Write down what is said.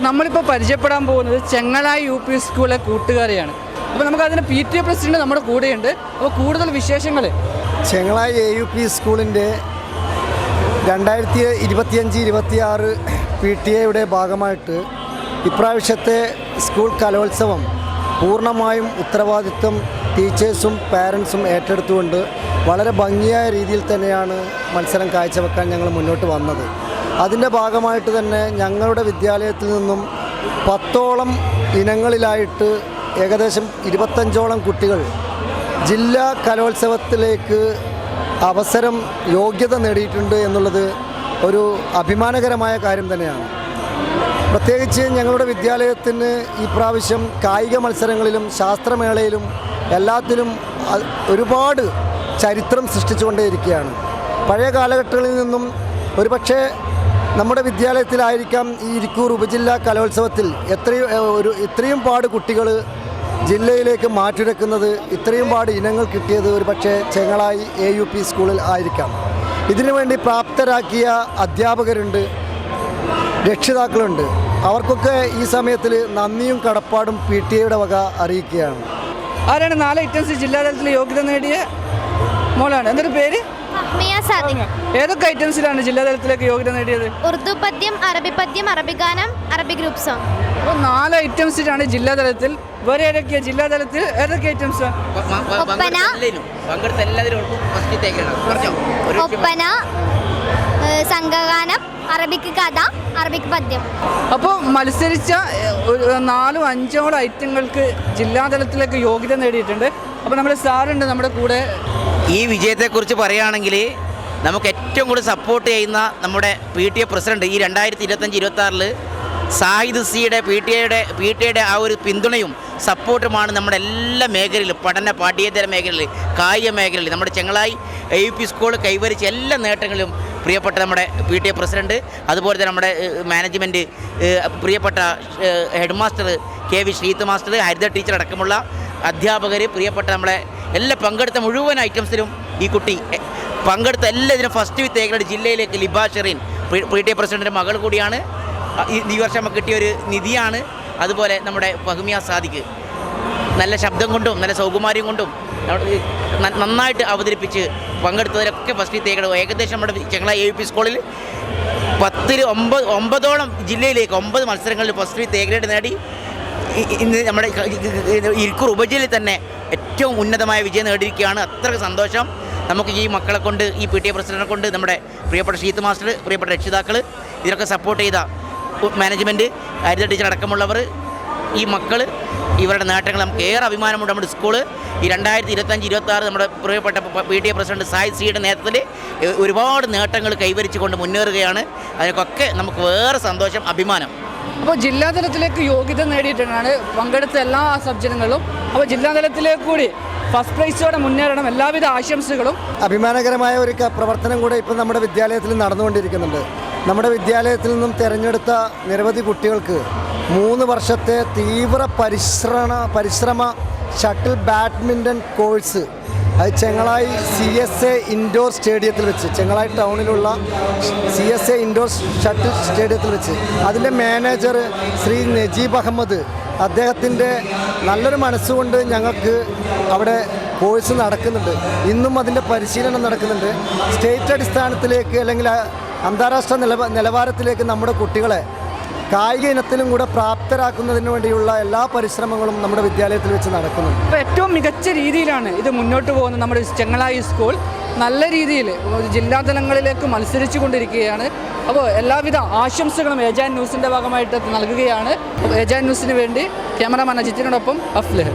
അപ്പോൾ നമ്മളിപ്പോൾ പരിചയപ്പെടാൻ പോകുന്നത് ചെങ്ങളായി യു പി സ്കൂളിലെ കൂട്ടുകാരെയാണ്. അപ്പോൾ നമുക്ക് പി ടി എ പ്രസിഡന്റ് നമ്മുടെ കൂടെയുണ്ട്. അപ്പോൾ കൂടുതൽ വിശേഷങ്ങൾ. ചെങ്ങളായി എ യു പി സ്കൂളിന്റെ രണ്ടായിരത്തി ഇരുപത്തിയഞ്ച് ഇരുപത്തിയാറ് പി ടി എയുടെ ഭാഗമായിട്ട് ഇപ്രാവശ്യത്തെ സ്കൂൾ കലോത്സവം പൂർണമായും ഉത്തരവാദിത്വം ടീച്ചേഴ്സും പാരൻസും ഏറ്റെടുത്തുകൊണ്ട് വളരെ ഭംഗിയായ രീതിയിൽ തന്നെയാണ് മത്സരം കാഴ്ചവെക്കാൻ ഞങ്ങൾ മുന്നോട്ട് വന്നത്. അതിന്റെ ഭാഗമായിട്ട് തന്നെ ഞങ്ങളുടെ വിദ്യാലയത്തിൽ നിന്നും പത്തോളം ഇനങ്ങളിലായിട്ട് ഏകദേശം ഇരുപത്തഞ്ചോളം കുട്ടികൾ ജില്ലാ കലോത്സവത്തിലേക്ക് അവസരം യോഗ്യത നേടിയിട്ടുണ്ട് എന്നുള്ളത് ഒരു അഭിമാനകരമായ കാര്യം തന്നെയാണ്. പ്രത്യേകിച്ച് ഞങ്ങളുടെ വിദ്യാലയത്തിന് ഈ പ്രാവശ്യം കായിക മത്സരങ്ങളിലും ശാസ്ത്രമേളയിലും എല്ലാത്തിലും ഒരുപാട് ചരിത്രം സൃഷ്ടിച്ചുകൊണ്ടേയിരിക്കുകയാണ്. പഴയ കാലഘട്ടങ്ങളിൽ നിന്നും ഒരുപക്ഷെ നമ്മുടെ വിദ്യാലയത്തിലായിരിക്കാം ഈ ഇരിക്കൂർ ഉപജില്ലാ കലോത്സവത്തിൽ എത്രയും ഒരു ഇത്രയും പാട് കുട്ടികൾ ജില്ലയിലേക്ക് മാറ്റിയെടുക്കുന്നത് ഇത്രയും പാട് ഇനങ്ങൾ കിട്ടിയത് ഒരു പക്ഷേ ചെങ്ങളായി എ യു പി സ്കൂളിൽ ആയിരിക്കാം. ഇതിനുവേണ്ടി പ്രാപ്തരാക്കിയ അധ്യാപകരുണ്ട് രക്ഷിതാക്കളുണ്ട്. അവർക്കൊക്കെ ഈ സമയത്തിൽ നന്ദിയും കടപ്പാടും പി ടി എയുടെ വക അറിയിക്കുകയാണ്. ആരാണ് നാല് ഐറ്റംസ് ജില്ലാതലത്തിൽ യോഗ്യത നേടിയ മോളാണ്? എന്തൊരു പേര്? ഏതൊക്കെ ഐറ്റംസിലാണ് ജില്ലാതലത്തിലേക്ക് യോഗ്യത നേടിയത്? ഉറുദു പദ്യം അറബി പദ്യം അറബി ഗാനം അറബി ഗ്രൂപ്പ് സോങ്. അപ്പോൾ നാല് ഐറ്റംസിലാണ് ജില്ലാതലത്തിൽ വേറെ ഏതൊക്കെയാണ് ജില്ലാതലത്തിൽ ഏതൊക്കെ ഐറ്റംസ്? ഒപ്പന. സംഘഗാനം അറബിക്ക് കഥ അറബിക്ക് പദ്യം. അപ്പോൾ മത്സരിച്ച നാലും അഞ്ചോളം ഐറ്റങ്ങൾക്ക് ജില്ലാതലത്തിലേക്ക് യോഗ്യത നേടിയിട്ടുണ്ട്. അപ്പോൾ നമ്മുടെ സാറുണ്ട് നമ്മുടെ കൂടെ. ഈ വിജയത്തെക്കുറിച്ച് പറയുകയാണെങ്കിൽ നമുക്ക് ഏറ്റവും കൂടുതൽ സപ്പോർട്ട് ചെയ്യുന്ന നമ്മുടെ പി ടി എ പ്രസിഡന്റ് ഈ രണ്ടായിരത്തി ഇരുപത്തഞ്ച് ഇരുപത്തി ആറിൽ സാഹിദ് സിയുടെ പി ടി എയുടെ പി ടി എയുടെ ആ ഒരു പിന്തുണയും സപ്പോർട്ടുമാണ് നമ്മുടെ എല്ലാ മേഖലയിലും പഠന പാഠ്യേതര മേഖലയിൽ കായിക മേഖലയിൽ നമ്മുടെ ചെങ്ങളായി എ പി സ്കൂൾ കൈവരിച്ച എല്ലാ നേട്ടങ്ങളിലും പ്രിയപ്പെട്ട നമ്മുടെ പി ടി എ പ്രസിഡന്റ് അതുപോലെ തന്നെ നമ്മുടെ മാനേജ്മെന്റ് പ്രിയപ്പെട്ട head master K V Sreeth master Haritha teacher അടക്കമുള്ള അധ്യാപകർ പ്രിയപ്പെട്ട നമ്മളെ എല്ലാ പങ്കെടുത്ത മുഴുവൻ ഐറ്റംസിലും ഈ കുട്ടി പങ്കെടുത്ത എല്ലാത്തിനും ഫസ്റ്റ് വിത്ത് ഏകയുടെ ജില്ലയിലേക്ക് Liba Shereen P T A മകൾ കൂടിയാണ് ഈ വർഷം കിട്ടിയ ഒരു നിധിയാണ് അതുപോലെ നമ്മുടെ ഫഹ്മിയ സാദിക്ക് നല്ല ശബ്ദം കൊണ്ടും നല്ല സൗകുമാര്യം കൊണ്ടും നന്നായിട്ട് അവതരിപ്പിച്ച് പങ്കെടുത്തവരൊക്കെ ഫസ്റ്റ് തേക്കട ഏകദേശം നമ്മുടെ ചെങ്ങള എ പി സ്കൂളിൽ പത്തിൽ ഒമ്പത് ഒമ്പതോളം ജില്ലയിലേക്ക് ഒമ്പത് മത്സരങ്ങളിൽ ഫസ്റ്റ് തേഗ്രേഡ് നേടി ഇന്ന് നമ്മുടെ ഇരിക്കൂർ ഉപജില്ലയിൽ തന്നെ ഏറ്റവും ഉന്നതമായ വിജയം നേടിയിരിക്കുകയാണ് അത്രയ്ക്ക് സന്തോഷം നമുക്ക് ഈ മക്കളെ കൊണ്ട് ഈ പി ടി എ പ്രസിഡന്റിനെ കൊണ്ട് നമ്മുടെ പ്രിയപ്പെട്ട ഷീത്ത് മാസ്റ്റർ പ്രിയപ്പെട്ട രക്ഷിതാക്കൾ ഇതിനൊക്കെ സപ്പോർട്ട് ചെയ്ത മാനേജ്മെന്റ് ഹരിത ടീച്ചർ അടക്കമുള്ളവർ ഈ മക്കൾ ഇവരുടെ നേട്ടങ്ങൾ നമുക്ക് ഏറെ അഭിമാനമുണ്ട് നമ്മുടെ സ്കൂൾ ഈ രണ്ടായിരത്തി ഇരുപത്തഞ്ച് ഇരുപത്തി ആറ് നമ്മുടെ പ്രിയപ്പെട്ട P T A president Sai സിയുടെ നേതൃത്വത്തിൽ ഒരുപാട് നേട്ടങ്ങൾ കൈവരിച്ചുകൊണ്ട് മുന്നേറുകയാണ്. അതിനൊക്കെ നമുക്ക് വേറെ സന്തോഷം അഭിമാനം. അപ്പോൾ ജില്ലാതലത്തിലേക്ക് യോഗ്യത നേടിയിട്ടാണ് പങ്കെടുത്ത എല്ലാ സബ്ജക്റ്റുകളും അപ്പോൾ ജില്ലാതലത്തിലേക്ക് കൂടി ഫസ്റ്റ് പ്രൈസോടെ മുന്നേറണം. എല്ലാവിധ ആശംസകളും. അഭിമാനകരമായ ഒരു പ്രവർത്തനം കൂടെ ഇപ്പം നമ്മുടെ വിദ്യാലയത്തിൽ നടന്നുകൊണ്ടിരിക്കുന്നുണ്ട്. നമ്മുടെ വിദ്യാലയത്തിൽ നിന്നും തിരഞ്ഞെടുത്ത നിരവധി കുട്ടികൾക്ക് മൂന്ന് വർഷത്തെ തീവ്ര പരിശ്രമ പരിശ്രമ ഷട്ടിൽ ബാഡ്മിന്റൺ കോഴ്സ് അത് Chengalayi C S A indoor സ്റ്റേഡിയത്തിൽ വെച്ച് Chengalayi ടൗണിലുള്ള C S A indoor shuttle സ്റ്റേഡിയത്തിൽ വെച്ച്. അതിന്റെ മാനേജർ ശ്രീ നജീബ് അഹമ്മദ് അദ്ദേഹത്തിന്റെ നല്ലൊരു മനസ്സുകൊണ്ട് ഞങ്ങൾക്ക് അവിടെ കോഴ്സ് നടക്കുന്നുണ്ട്. ഇന്നും അതിന്റെ പരിശീലനം നടക്കുന്നുണ്ട്. സ്റ്റേറ്റ് അടിസ്ഥാനത്തിലേക്ക് അല്ലെങ്കിൽ അന്താരാഷ്ട്ര നിലവ നിലവാരത്തിലേക്ക് നമ്മുടെ കുട്ടികളെ കായിക ഇനത്തിലും കൂടെ പ്രാപ്തരാക്കുന്നതിന് വേണ്ടിയുള്ള എല്ലാ പരിശ്രമങ്ങളും നമ്മുടെ വിദ്യാലയത്തിൽ വെച്ച് നടക്കുന്നുണ്ട്. അപ്പോൾ ഏറ്റവും മികച്ച രീതിയിലാണ് ഇത് മുന്നോട്ട് പോകുന്നത് നമ്മുടെ ചെങ്ങളായി സ്കൂൾ. നല്ല രീതിയിൽ ജില്ലാ തലങ്ങളിലേക്ക് മത്സരിച്ചു കൊണ്ടിരിക്കുകയാണ്. അപ്പോൾ എല്ലാവിധ ആശംസകളും ഏജാൻ ന്യൂസിന്റെ ഭാഗമായിട്ട് നൽകുകയാണ്. ഏജാൻ ന്യൂസിന് വേണ്ടി ക്യാമറാമാൻ അജിത്തിനോടൊപ്പം അഫ്ലഹ്.